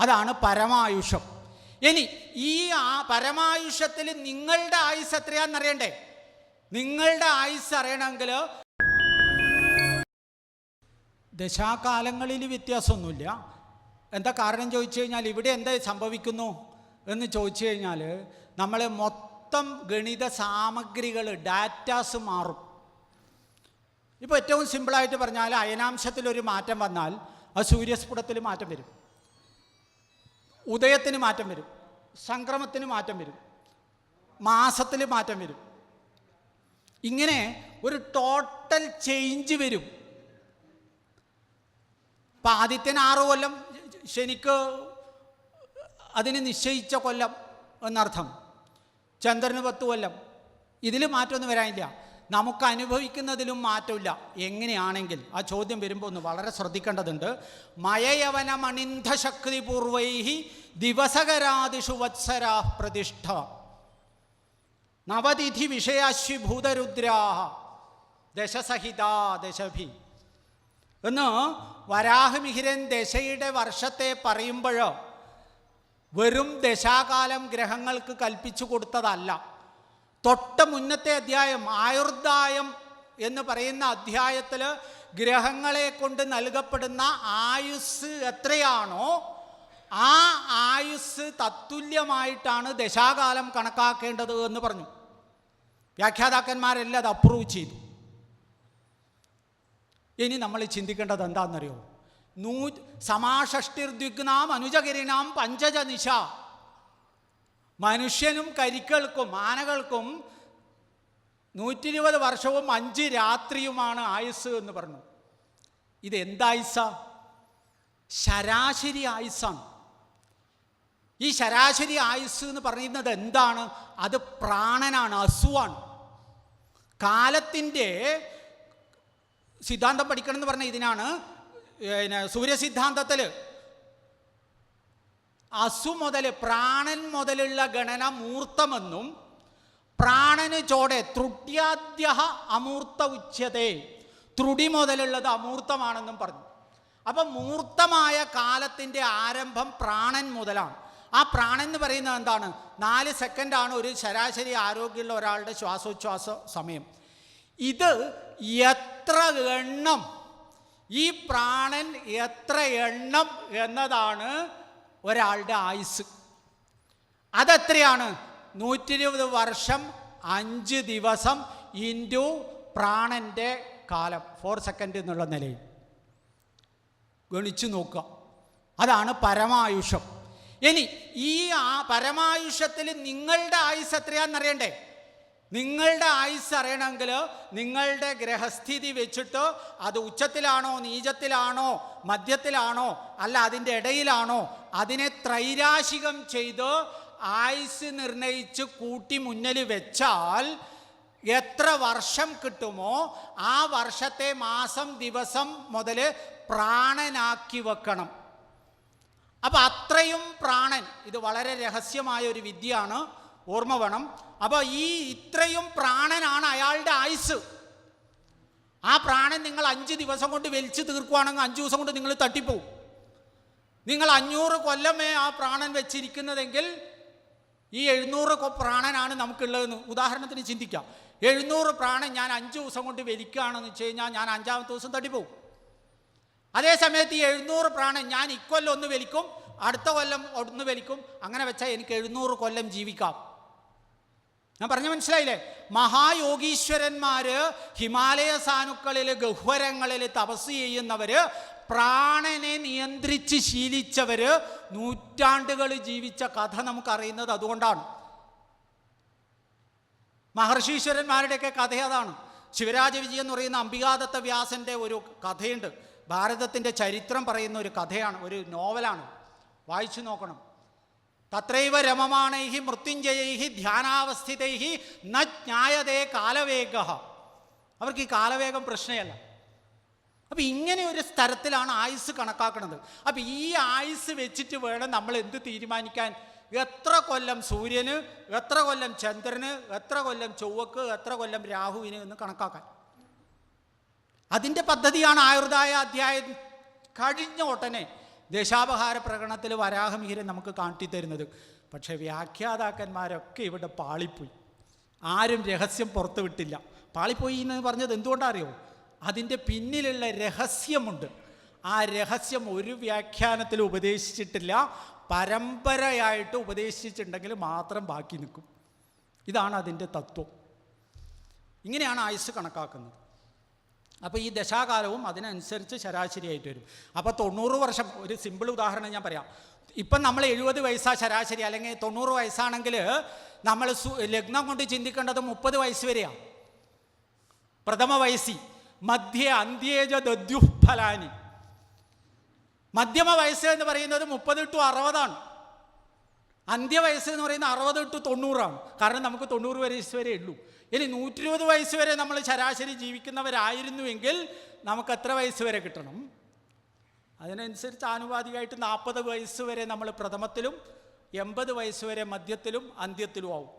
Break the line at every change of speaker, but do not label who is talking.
അതാണ് പരമായുഷം. ഇനി ഈ ആ പരമായുഷത്തിൽ നിങ്ങളുടെ ആയുസ് എത്രയാണെന്നറിയണ്ടേ നിങ്ങളുടെ ആയുസ് അറിയണമെങ്കിൽ ദശാകാലങ്ങളിൽ വ്യത്യാസമൊന്നുമില്ല. എന്താ കാരണം ചോദിച്ചു കഴിഞ്ഞാൽ ഇവിടെ എന്താ സംഭവിക്കുന്നു എന്ന് ചോദിച്ചു കഴിഞ്ഞാൽ നമ്മളെ മൊത്തം ഗണിത സാമഗ്രികൾ ഡാറ്റാസ് മാറും. ഇപ്പോൾ ഏറ്റവും സിമ്പിളായിട്ട് പറഞ്ഞാൽ അയനാംശത്തിലൊരു മാറ്റം വന്നാൽ അത് സൂര്യസ്ഫുടത്തിൽ മാറ്റം വരും. ഉദയത്തിന് മാറ്റം വരും. സംക്രമത്തിന് മാറ്റം വരും. മാസത്തിൽ മാറ്റം വരും. ഇങ്ങനെ ഒരു ടോട്ടൽ ചേഞ്ച് വരും. ഇപ്പം ആദിത്യന് ആറ് കൊല്ലം ശനിക്ക് അതിന് നിശ്ചയിച്ച കൊല്ലം എന്നർത്ഥം. ചന്ദ്രന് പത്ത് കൊല്ലം. ഇതിൽ മാറ്റമൊന്നും വരാനില്ല. നമുക്ക് അനുഭവിക്കുന്നതിലും മാറ്റമില്ല. എങ്ങനെയാണെങ്കിൽ ആ ചോദ്യം വരുമ്പോൾ ഒന്ന് വളരെ ശ്രദ്ധിക്കേണ്ടതുണ്ട്. മയയവന മണിന്ധ ശക്തി പൂർവൈഹി ദിവസകരാദിഷു വത്സരാ പ്രതിഷ്ഠ. നവതിഥി വിഷയാശ്വി ഭൂതരുദ്രാഹ. ദശസഹിതാ ദശഭി. എന്ന് വരാഹമിഹിരൻ ദശയുടെ വർഷത്തെ പറയുമ്പോഴോ വെറും ദശാകാലം ഗ്രഹങ്ങൾക്ക് കൽപ്പിച്ചു കൊടുത്തതല്ല. തൊട്ട മുന്നത്തെ അധ്യായം ആയുർദായം എന്ന് പറയുന്ന അധ്യായത്തിൽ ഗ്രഹങ്ങളെ കൊണ്ട് നൽകപ്പെടുന്ന ആയുസ് എത്രയാണോ ആ ആയുസ് തത്തുല്യമായിട്ടാണ് ദശാകാലം കണക്കാക്കേണ്ടത് എന്ന് പറഞ്ഞു. വ്യാഖ്യാതാക്കന്മാരെല്ലാം അത് അപ്രൂവ് ചെയ്തു. ഇനി നമ്മൾ ചിന്തിക്കേണ്ടത് എന്താണെന്നറിയോ? നൂ സമാഷഷ്ടിർദ്വിഗ്നാം പഞ്ചജ നിശ മനുഷ്യനും കരിക്കൾക്കും ആനകൾക്കും നൂറ്റി ഇരുപത് വർഷവും അഞ്ച് രാത്രിയുമാണ് ആയുസ് എന്ന് പറഞ്ഞു. ഇത് എന്തായുസ ശരാശരി ആയുസ്സാണ്. ഈ ശരാശരി ആയുസ് എന്ന് പറയുന്നത് എന്താണ്? അത് പ്രാണനാണ് അസുവാണ്. കാലത്തിന്റെ സിദ്ധാന്തം പഠിക്കണം എന്ന് പറഞ്ഞ ഇതിനാണ് പിന്നെ സൂര്യസിദ്ധാന്തത്തിൽ അസു മുതൽ പ്രാണൻ മുതലുള്ള ഗണന മൂർത്തമെന്നും പ്രാണന് ചോടെ ത്രുട്യാദ്യ അമൂർത്ത ഉച്ചതെ ത്രുടി മുതലുള്ളത് അമൂർത്തമാണെന്നും പറഞ്ഞു. അപ്പം മൂർത്തമായ കാലത്തിന്റെ ആരംഭം പ്രാണൻ മുതലാണ്. ആ പ്രാണൻ എന്ന് പറയുന്നത് എന്താണ്? നാല് സെക്കൻഡാണ് ഒരു ശരാശരി ആരോഗ്യമുള്ള ഒരാളുടെ ശ്വാസോച്ഛ്വാസ സമയം. ഇത് എത്ര എണ്ണം? ഈ പ്രാണൻ എത്ര എണ്ണം എന്നതാണ് ഒരാളുടെ ആയുസ് അതെത്രയാണ്? നൂറ്റി ഇരുപത് വർഷം അഞ്ച് ദിവസം ഇന്റു പ്രാണന്റെ കാലം. ഫോർ സെക്കൻഡ് എന്നുള്ള നിലയിൽ. ഗണിച്ചു നോക്കുക. അതാണ് പരമായുഷം. ഇനി ഈ ആ പരമായുഷത്തിൽ നിങ്ങളുടെ ആയുസ് എത്രയാണെന്നറിയണ്ടേ? നിങ്ങളുടെ ആയുസ് അറിയണമെങ്കിൽ നിങ്ങളുടെ ഗ്രഹസ്ഥിതി വെച്ചിട്ട് അത് ഉച്ചത്തിലാണോ നീചത്തിലാണോ മധ്യത്തിലാണോ അല്ല അതിന്റെ ഇടയിലാണോ അതിനെ ത്രൈരാശികം ചെയ്ത് ആയുസ് നിർണയിച്ച് കൂട്ടി മുന്നിൽ വെച്ചാൽ എത്ര വർഷം കിട്ടുമോ ആ വർഷത്തെ മാസം ദിവസം മുതൽ പ്രാണനാക്കി വെക്കണം. അപ്പം അത്രയും പ്രാണൻ ഇത് വളരെ രഹസ്യമായ ഒരു വിദ്യയാണ് ഓർമ്മ വേണം. അപ്പോൾ ഈ ഇത്രയും പ്രാണനാണ് അയാളുടെ ആയുസ്. ആ പ്രാണൻ നിങ്ങൾ അഞ്ച് ദിവസം കൊണ്ട് വലിച്ചു തീർക്കുവാണെങ്കിൽ അഞ്ച് ദിവസം കൊണ്ട് നിങ്ങൾ തട്ടിപ്പോവും. നിങ്ങൾ അഞ്ഞൂറ് കൊല്ലമേ ആ പ്രാണൻ വെച്ചിരിക്കുന്നതെങ്കിൽ ഈ എഴുന്നൂറ് പ്രാണനാണ് നമുക്കുള്ളതെന്ന് ഉദാഹരണത്തിന് ചിന്തിക്കാം. എഴുന്നൂറ് പ്രാണൻ ഞാൻ അഞ്ച് ദിവസം കൊണ്ട് വലിക്കുകയാണെന്ന് വെച്ച് കഴിഞ്ഞാൽ ഞാൻ അഞ്ചാമത്തെ ദിവസം തട്ടിപ്പോവും. അതേ സമയത്ത് ഈ എഴുന്നൂറ് പ്രാണൻ ഞാൻ ഇക്കൊല്ലം ഒന്ന് വലിക്കും അടുത്ത കൊല്ലം ഒന്ന് വലിക്കും അങ്ങനെ വെച്ചാൽ എനിക്ക് എഴുന്നൂറ് കൊല്ലം ജീവിക്കാം. ഞാൻ പറഞ്ഞ മനസ്സിലായില്ലേ? മഹായോഗീശ്വരന്മാര് ഹിമാലയ സാനുക്കളിൽ ഗഹ്വരങ്ങളിൽ തപസ് ചെയ്യുന്നവര് പ്രാണനെ നിയന്ത്രിച്ച് ശീലിച്ചവര് നൂറ്റാണ്ടുകൾ ജീവിച്ച കഥ നമുക്കറിയുന്നത് അതുകൊണ്ടാണ്. മഹർഷീശ്വരന്മാരുടെയൊക്കെ കഥ അതാണ്. ശിവരാജ വിജയൻ എന്ന് പറയുന്ന അംബികാദത്ത വ്യാസന്റെ ഒരു കഥയുണ്ട്. ഭാരതത്തിന്റെ ചരിത്രം പറയുന്ന ഒരു കഥയാണ് ഒരു നോവലാണ്. വായിച്ചു നോക്കണം. തത്രൈവ രമമാണൈഹി മൃത്യുഞ്ജയൈഹി ധ്യാനാവസ്ഥിതൈഹി ന ജ്ഞായതേ കാലവേഗ. അവർക്ക് ഈ കാലവേഗം പ്രശ്നമല്ല അപ്പം ഇങ്ങനെ ഒരു സ്ഥലത്തിലാണ് ആയുസ് കണക്കാക്കുന്നത് അപ്പം ഈ ആയുസ് വെച്ചിട്ട് വേണം നമ്മൾ എന്ത് തീരുമാനിക്കാൻ? എത്ര കൊല്ലം സൂര്യന് എത്ര കൊല്ലം ചന്ദ്രന് എത്ര കൊല്ലം ചൊവ്വക്ക് എത്ര കൊല്ലം രാഹുവിന് എന്ന് കണക്കാക്കാൻ. അതിന്റെ പദ്ധതിയാണ് ആയുർദായ അധ്യായം. കഴിഞ്ഞ ഉടനെ ദേശാപഹാര പ്രകടനത്തിൽ വരാഹമിഹിരൻ നമുക്ക് കാട്ടിത്തരുന്നത്. പക്ഷേ വ്യാഖ്യാതാക്കന്മാരൊക്കെ ഇവിടെ പാളിപ്പോയി. ആരും രഹസ്യം പുറത്തു വിട്ടില്ല. പാളിപ്പോയി എന്ന് പറഞ്ഞത് എന്തുകൊണ്ടാണ് അറിയോ അതിന്റെ പിന്നിലുള്ള രഹസ്യമുണ്ട്. ആ രഹസ്യം ഒരു വ്യാഖ്യാനത്തിൽ ഉപദേശിച്ചിട്ടില്ല. പരമ്പരയായിട്ട് ഉപദേശിച്ചിട്ടുണ്ടെങ്കിൽ മാത്രം ബാക്കി നിൽക്കും. ഇതാണ് അതിന്റെ തത്വം. ഇങ്ങനെയാണ് ആയുസ് കണക്കാക്കുന്നത്. അപ്പോൾ ഈ ദശാകാലവും അതിനനുസരിച്ച് ശരാശരിയായിട്ട് വരും അപ്പോൾ തൊണ്ണൂറ് വർഷം ഒരു സിമ്പിൾ ഉദാഹരണം ഞാൻ പറയാം. ഇപ്പം നമ്മൾ എഴുപത് വയസ്സാ ശരാശരി അല്ലെങ്കിൽ തൊണ്ണൂറ് വയസ്സാണെങ്കിൽ നമ്മൾ ലഗ്നം കൊണ്ട് ചിന്തിക്കേണ്ടത് മുപ്പത് വയസ്സ് വരെയാണ് പ്രഥമ വയസ്സി. മധ്യ അന്ത്യേജ ദദ്യുഫലാനി. മധ്യമ വയസ്സ് എന്ന് പറയുന്നത് മുപ്പത് ടു അറുപതാണ്. അന്ത്യവയസ്സ് എന്ന് പറയുന്നത് അറുപത് ടു തൊണ്ണൂറാണ്. കാരണം നമുക്ക് തൊണ്ണൂറ് വയസ്സ് വരെ ഉള്ളൂ. ഇനി നൂറ്റി ഇരുപത് വയസ്സ് വരെ നമ്മൾ ശരാശരി ജീവിക്കുന്നവരായിരുന്നുവെങ്കിൽ നമുക്ക് എത്ര വയസ്സ് വരെ കിട്ടണം? അതിനനുസരിച്ച് ആനുപാതികമായിട്ട് നാൽപ്പത് വയസ്സ് വരെ നമ്മൾ പ്രഥമത്തിലും എൺപത് വയസ്സ് വരെ മധ്യത്തിലും അന്ത്യത്തിലും ആവും.